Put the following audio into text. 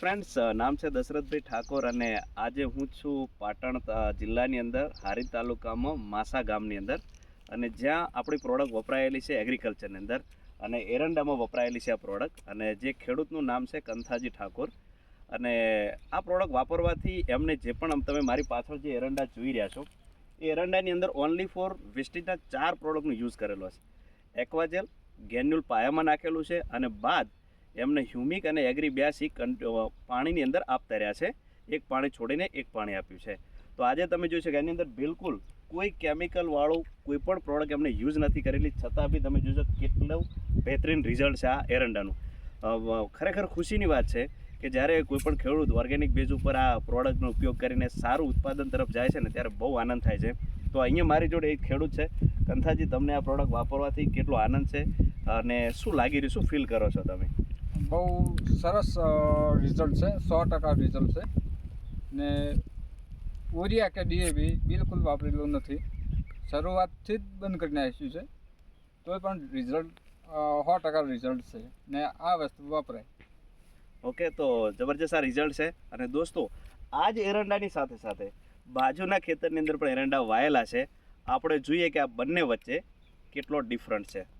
Friends નામ છે દશરથભાઈ ઠાકોર અને આજે હું છું પાટણ જિલ્લાની અંદર, હારી તાલુકામાં માસા ગામની અંદર. અને જ્યાં આપણી પ્રોડક્ટ વપરાયેલી છે એગ્રીકલ્ચરની અંદર અને એરંડામાં વપરાયેલી છે આ પ્રોડક્ટ અને જે ખેડૂતનું નામ છે કંથાજી ઠાકોર. અને આ પ્રોડક્ટ વાપરવાથી એમને જે પણ તમે મારી પાછળ જે એરંડા જોઈ રહ્યા છો, એ એરંડાની અંદર ઓનલી ફોર વેસ્ટીજના ચાર પ્રોડક્ટનો યુઝ કરેલો છે એક્વાજેલ ગેન્યુલ પાયામાં નાખેલું છે અને બાદ એમને હ્યુમિક અને એગ્રી બે કન્ટ પાણીની અંદર આપતા રહ્યા છે. એક પાણી છોડીને એક પાણી આપ્યું છે. તો આજે તમે જોઈ શકો એની અંદર બિલકુલ કોઈ કેમિકલવાળું કોઈ પણ પ્રોડક્ટ એમને યુઝ નથી કરેલી. છતાં બી તમે જોશો કેટલું બહેતરીન રિઝલ્ટ છે આ એરંડાનું. ખરેખર ખુશીની વાત છે કે જ્યારે કોઈ પણ ખેડૂત ઓર્ગેનિક બેઝ ઉપર આ પ્રોડક્ટનો ઉપયોગ કરીને સારું ઉત્પાદન તરફ જાય છે ને ત્યારે બહુ આનંદ થાય છે. તો અહીંયા મારી જોડે એક ખેડૂત છે. કંથાજી, તમને આ પ્રોડક્ટ વાપરવાથી કેટલો આનંદ છે અને શું લાગી રહ્યું, શું ફીલ કરો છો તમે? બહુ સરસ રિઝલ્ટ છે. સો ટકા રિઝલ્ટ છે. ને ઓરિયા કે ડીએબી બિલકુલ વાપરેલું નથી. શરૂઆતથી જ બંધ કરી નાખ્યું છે. તોય પણ રિઝલ્ટ સો ટકા રિઝલ્ટ છે ને આ વસ્તુ વપરાય. ઓકે, તો જબરજસ્ત આ રિઝલ્ટ છે. અને દોસ્તો, આ જ એરંડાની સાથે સાથે બાજુના ખેતરની અંદર પણ એરંડા વાયેલા છે. આપણે જોઈએ કે આ બંને વચ્ચે કેટલો ડિફરન્ટ છે.